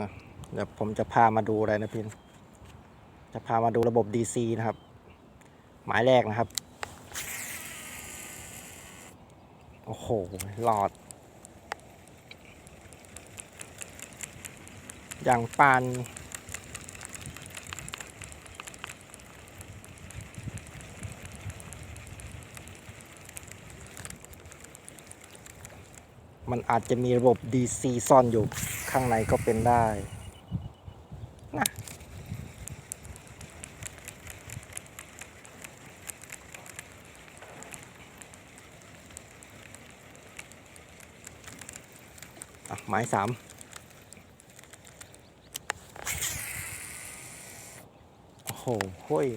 นะเดี๋ยวผมจะพามาดูอะไรนะพี่จะพามาดูระบบ DC นะครับ หมายแรกนะครับ โอ้โหหลอด อย่างปาน มันอาจจะมีระบบ DC ซ่อนอยู่ข้างในก็เป็นได้นะหมายสามโอ้โหห้ย